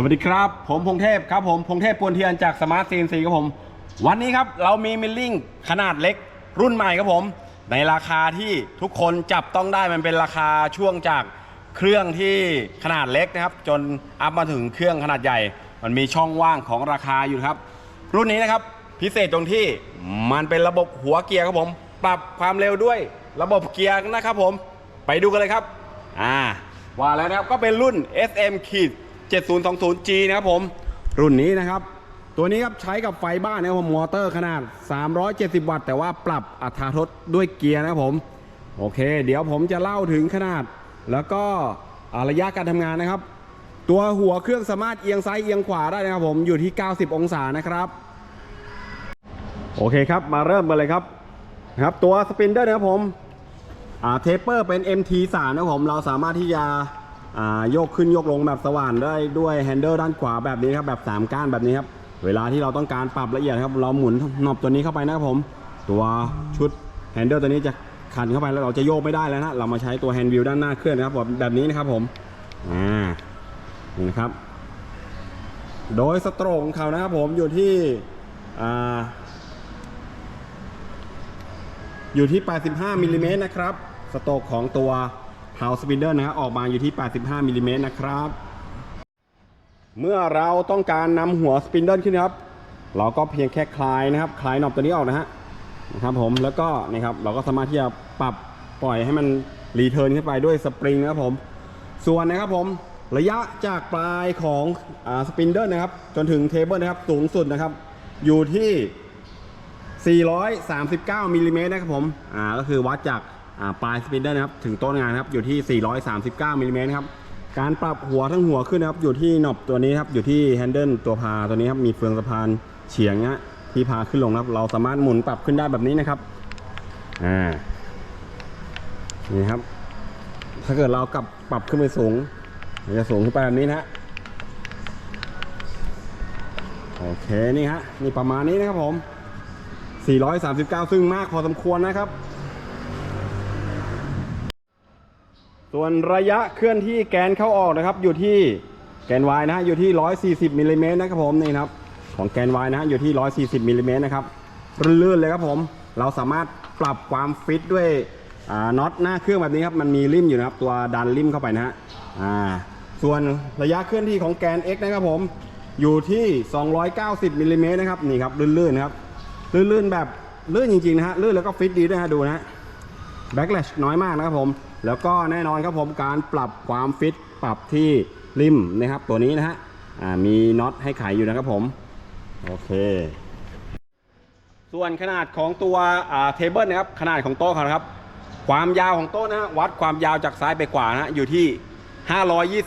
สวัสดีครับ ผมพงเทพครับผมพงเทพปวนเทียนจากสมาร์ทซีนซีครับผม วันนี้ครับเรามีมิลลิ่งขนาดเล็กรุ่นใหม่ครับผม ในราคาที่ทุกคนจับต้องได้มันเป็นราคาช่วงจากเครื่องที่ขนาดเล็กนะครับ จนอัพมาถึงเครื่องขนาดใหญ่ มันมีช่องว่างของราคาอยู่ครับ รุ่นนี้นะครับพิเศษตรงที่มันเป็นระบบหัวเกียร์ครับผม ปรับความเร็วด้วยระบบเกียร์นะครับผมไปดูกันเลยครับอ่าว่าแล้วนะครับก็เป็นรุ่น SM ขีด 7020G นะครับผม รุ่นนี้นะครับ ตัวนี้ครับใช้กับไฟบ้านนะครับผมมอเตอร์ขนาด 370 วัตต์ แต่ว่าปรับอัตราทดด้วยเกียร์นะครับผม โอเค เดี๋ยวผมจะเล่าถึงขนาด แล้วก็ระยะการทำงานนะครับ ตัวหัวเครื่องสามารถเอียงซ้ายเอียงขวาได้นะครับผมอยู่ที่ 90 องศานะครับโอเคครับ มาเริ่มกันเลยครับนะครับ ตัวสปินเดอร์นะครับผมอ่าเทปเปอร์เป็น MT3 นะครับผม เราสามารถที่จะ โยกขึ้นโยกลงแบบสว่านได้ด้วยแฮนเดิลด้านขวาแบบนี้ครับแบบ 3 ก้านแบบนี้ครับเวลาที่เราต้องการปรับละเอียดครับ เราหมุนหนอบตัวนี้เข้าไปนะครับผม ตัวชุดแฮนเดิลตัวนี้จะขันเข้าไปแล้วเราจะโยกไม่ได้แล้วนะเรามาใช้ตัวแฮนด์วิวด้านหน้าเครื่องนะครับแบบแบบนี้นะครับผมอ่านี่นะครับ โดยสตรกของเขานะครับผมอยู่ที่อ่าอยู่ที่ 85มิลลิเมตรนะครับ สโตรกของตัว Power Spinner นะครับออกมาอยู่ที่ 85มิลลิเมตรนะครับ เมื่อเราต้องการนำหัวสปินเดิลขึ้นครับ เราก็เพียงแค่คลายนะครับ คลายหนอบตัวนี้ออกนะฮะนะครับผมแล้วก็นี่ครับเราก็สามารถที่จะปรับปล่อยให้มันรีเทิร์นขึ้นไปด้วยสปริงนะครับผม ส่วนนะครับผมระยะจากปลายของสปินเดิลนะครับ จนถึงเทเบิลนะครับสูงสุดนะครับ อยู่ที่ 439มิลลิเมตรนะครับผมอ่าก็คือวัดจาก ปลายสปินเดอร์นะครับถึงต้นงานครับอยู่ที่ 439มิลลิเมตรครับการปรับหัวทั้งหัวขึ้นนะครับอยู่ที่หนอบตัวนี้ครับอยู่ที่แฮนเดิลตัวพาตัวนี้ครับมีเฟืองสะพานเฉียงนะที่พาขึ้นลงครับเราสามารถหมุนปรับขึ้นได้แบบนี้นะครับอ่านี่ครับ ถ้าเกิดเรากลับปรับขึ้นไปสูงจะสูงขึ้นไปแบบนี้นะฮะโอเคนี่ฮะนี่ประมาณนี้นะครับผม 439 ซึ่งมากพอสมควรนะครับ ส่วนระยะเคลื่อนที่แกนเข้าออกนะครับ อยู่ที่แกน Y นะฮะอยู่ที่ 140มิลลิเมตรนะครับผมนี่ครับ ของแกน Y นะฮะอยู่ที่ 140มิลลิเมตรนะครับลื่นๆเลยครับผม เราสามารถปรับความฟิตด้วยน็อตหน้าเครื่องแบบนี้ครับมันมีริมอยู่นะครับ ตัวดันริมเข้าไปนะฮะส่วนระยะเคลื่อนที่ของแกน X นะครับผมอยู่ที่ 290มิลลิเมตรนะครับนี่ครับลื่นๆครับลื่นๆแบบลื่นจริงๆนะฮะลื่นแล้วก็ฟิตดีด้วยฮะดูนะแบ็กแลชน้อยมากนะครับผม แล้วก็แน่นอนครับผมการปรับความฟิตปรับที่ริมนะครับ ตัวนี้นะฮะมีน็อตให้ไขอยู่นะครับผม โอเค ส่วนขนาดของตัวเทเบิลนะครับขนาดของโต๊ะครับ ความยาวของโต๊ะนะฮะวัดความยาวจากซ้ายไปขวานะฮะอยู่ที่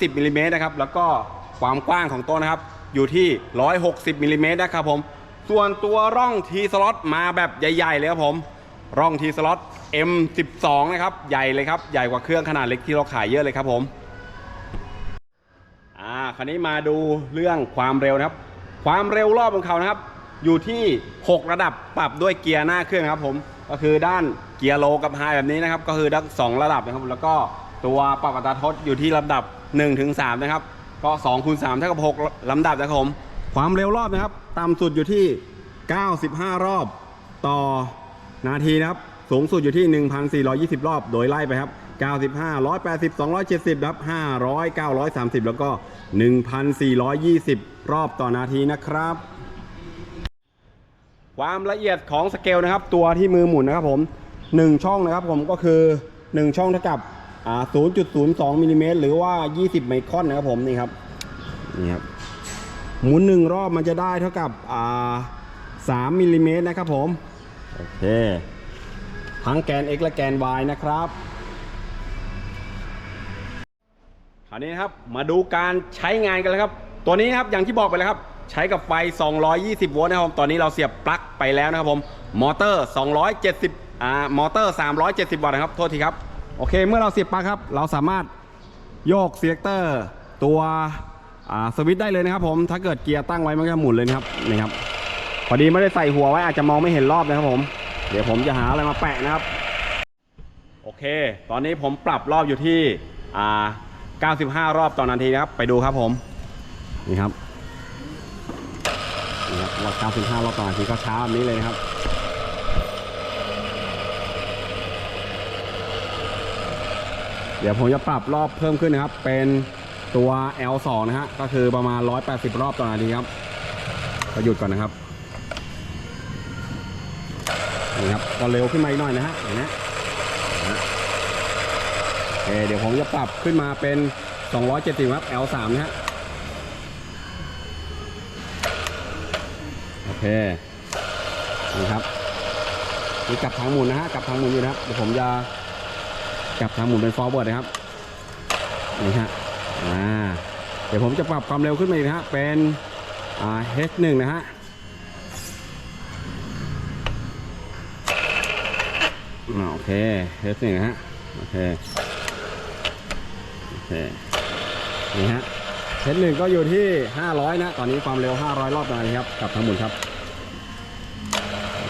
520มิลลิเมตรนะครับแล้วก็ความกว้างของโต๊ะนะครับอยู่ที่ 160มิลลิเมตรนะครับผม ส่วนตัวร่องทีสล็อตมาแบบใหญ่ ๆ เลยครับผม ร่องทีสล็อต M12 นะครับ ใหญ่เลยครับ ใหญ่กว่าเครื่องขนาดเล็กที่เราขายเยอะเลยครับผม อ่า คราวนี้มาดูเรื่องความเร็วนะครับ ความเร็วรอบของเขานะครับ อยู่ที่ 6 ระดับปรับด้วยเกียร์หน้าเครื่องครับผม ก็คือด้านเกียร์โลกับไฮแบบนี้นะครับ ก็คือทั้งสองระดับนะครับ แล้วก็ตัวปรับอัตราทดอยู่ที่ลำดับ1ถึง3นะครับ ก็2คูณ3เท่ากับ6ลำดับนะครับผม ความเร็วรอบนะครับ ต่ำสุดอยู่ที่ 95 รอบต่อ นาทีนะครับ สูงสุดอยู่ที่ 1,420 รอบ โดยไล่ไปครับ 95 180 270ครับ500 930 แล้วก็ 1,420 รอบต่อนาทีนะครับ ความละเอียดของสเกลนะครับ ตัวที่มือหมุนนะครับผม 1 ช่องนะครับผมก็คือ 1 ช่องเท่ากับ 0.02มิลลิเมตรหรือว่า 20 ไมครอนนะครับผมนี่ครับนี่ครับหมุนหนึ่งรอบมันจะได้เท่ากับอ่า3มิลลิเมตรนะครับผม โอเคทั้งแกน x และแกน y นะครับคราวนี้นะครับมาดูการใช้งานกันเลยครับ ตัวนี้นะครับอย่างที่บอกไปแล้วครับ ใช้กับไฟ 220 โวลต์นะครับผมตอนนี้เราเสียบปลั๊กไปแล้วนะครับผมมอเตอร์ 270อ่ามอเตอร์ 370 วัตต์นะครับโทษทีครับโอเคเมื่อเราเสียบปลั๊กครับ เราสามารถโยกเซียกเตอร์ตัวอ่าสวิตช์ได้เลยนะครับผมถ้าเกิดเกียร์ตั้งไว้มันก็หมุนเลยนะครับนี่ครับ พอดีไม่ได้ใส่หัวไว้อาจจะมองไม่เห็นรอบนะครับผม เดี๋ยวผมจะหาอะไรมาแปะนะครับ โอเค ตอนนี้ผมปรับรอบอยู่ที่อ่า95 รอบต่อนาทีนะครับ ไปดูครับผม นี่ครับนี่ครับรอบ95 รอบต่อนาทีก็ช้าแบบนี้เลยนะครับเดี๋ยวผมจะปรับรอบเพิ่มขึ้นนะครับ เป็นตัว L2 นะฮะ ก็คือประมาณ 180 รอบต่อนาทีครับก็หยุดก่อนนะครับ นี่ครับก็เร็วขึ้นมาอีกหน่อยนะฮะเห็นไหมนะฮะโอเคเดี๋ยวผมจะปรับขึ้นมาเป็น 270ครับ L3 นะฮะโอเคนี่ครับนี่กลับทางหมุนนะฮะกลับทางหมุนอยู่นะครับเดี๋ยวผมจะกลับทางหมุนเป็น forward นะครับนี่ฮะอ่าเดี๋ยวผมจะปรับความเร็วขึ้นมาอีกนะฮะเป็นอ่า H1 นะฮะ โอเค H1 นะฮะ โอเค โอเค นี่ฮะ H1 ก็อยู่ที่ 500 นะ ตอนนี้ความเร็ว 500 รอบต่อนาทีครับกลับทางหมุนครับ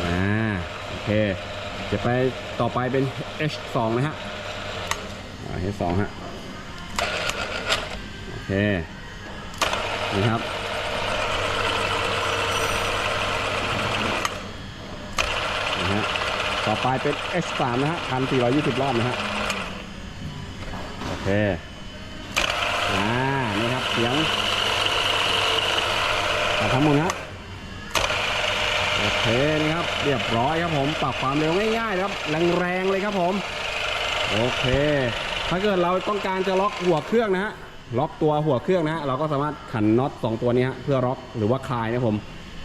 อ่า โอเค จะไปต่อไปเป็น H2 นะฮะอ่า H2 ฮะ โอเค นี่ครับ นะฮะ ต่อไปเป็น H3 นะฮะ1,420รอบนะฮะ โอเค อ่า นี่ครับ เสียงแต่ทั้งหมดครับ โอเค นี่ครับ เรียบร้อยครับผม ปรับความเร็วง่ายๆครับ แรงๆเลยครับผม โอเค ถ้าเกิดเราต้องการจะล็อกหัวเครื่องนะฮะ ล็อกตัวหัวเครื่องนะฮะ เราก็สามารถขันน็อต2ตัวนี้ฮะ เพื่อล็อกหรือว่าคลายนะผม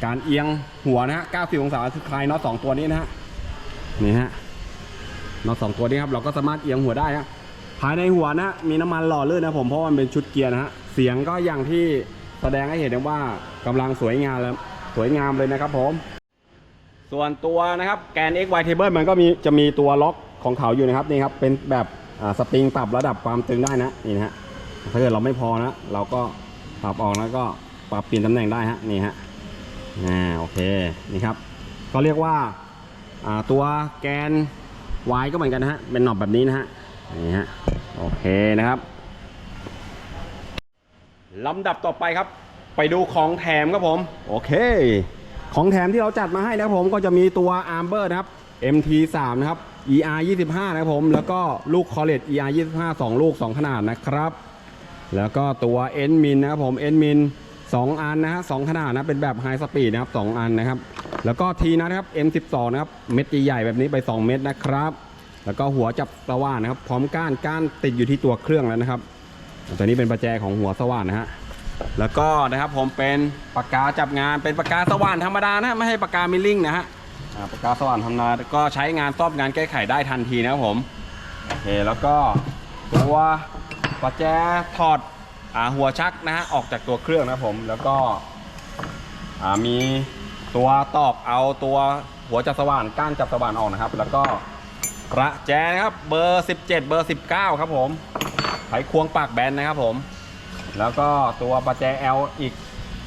การเอียงหัวนะฮะ 90 องศาคือคลายน็อต2ตัวนี้นะฮะ นี่ฮะนอสองตัวนี้ครับเราก็สามารถเอียงหัวได้ฮะภายในหัวนะมีน้ำมันหล่อลื่นนะผมเพราะว่ามันเป็นชุดเกียร์นะฮะเสียงก็อย่างที่แสดงให้เห็นว่ากำลังสวยงามแล้วสวยงามเลยนะครับผม ส่วนตัวนะครับแกน XY Table มันก็มีจะมีตัวล็อกของเขาอยู่นะครับนี่ครับเป็นแบบสปริงปรับระดับความตึงได้นะนี่นะฮะถ้าเกิดเราไม่พอนะ เราก็ปรับออกแล้วก็ปรับเปลี่ยนตำแหน่งได้ฮะนี่ฮะอ่าโอเคนี่ครับก็เรียกว่า ตัวแกน Y ก็เหมือนกันนะฮะ เป็นหนอบแบบนี้นะฮะ นี่ฮะ โอเคนะครับ ลำดับต่อไปครับ ไปดูของแถมครับผม โอเค ของแถมที่เราจัดมาให้นะครับผม ก็จะมีตัว a r m b e r นะครับ MT3 นะครับ ER 25นะครับผม แล้วก็ลูก c o l l e g ER 25 2 ลูก 2 ขนาดนะครับ แล้วก็ตัว n m i n นะครับผม n m i n 2 อันนะฮะสองขนาดนะ เป็นแบบ High Speed นะครับ 2 อันนะครับ แล้วก็ T นะครับ M12 นะครับเม็ดใหญ่ๆแบบนี้ไป 2 เม็ดนะครับ แล้วก็หัวจับสว่านนะครับ พร้อมก้านก้านติดอยู่ที่ตัวเครื่องแล้วนะครับตัวนี้เป็นประแจของหัวสว่านนะฮะแล้วก็นะครับผมเป็นปากกาจับงานเป็นปากกาสว่านธรรมดานะไม่ใช่ปากกามิลลิ่งนะฮะปากกาสว่านธรรมดาก็ใช้งานซ่อมงานแก้ไขได้ทันทีนะครับผมโอเคแล้วก็ตัวประแจถอดอหัวชักนะฮะออกจากตัวเครื่องนะครับผมแล้วก็มี ตัวตอกเอาตัวหัวจับสว่านก้านจับสว่านออกนะครับ แล้วก็ประแจนะครับเบอร์ 17 เบอร์ 19 ครับผมไขควงปากแบนนะครับผม แล้วก็ตัวประแจ L อีก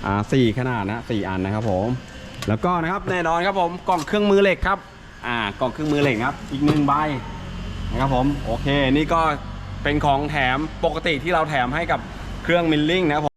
อ่าสี่ขนาดนะสี่อันนะครับผม แล้วก็นะครับแน่นอนครับผมกล่องเครื่องมือเหล็กครับอ่ากล่องเครื่องมือเหล็กครับ อีกหนึ่งใบนะครับผมโอเค นี่ก็เป็นของแถมปกติที่เราแถมให้กับเครื่องมิลลิ่งนะครับผม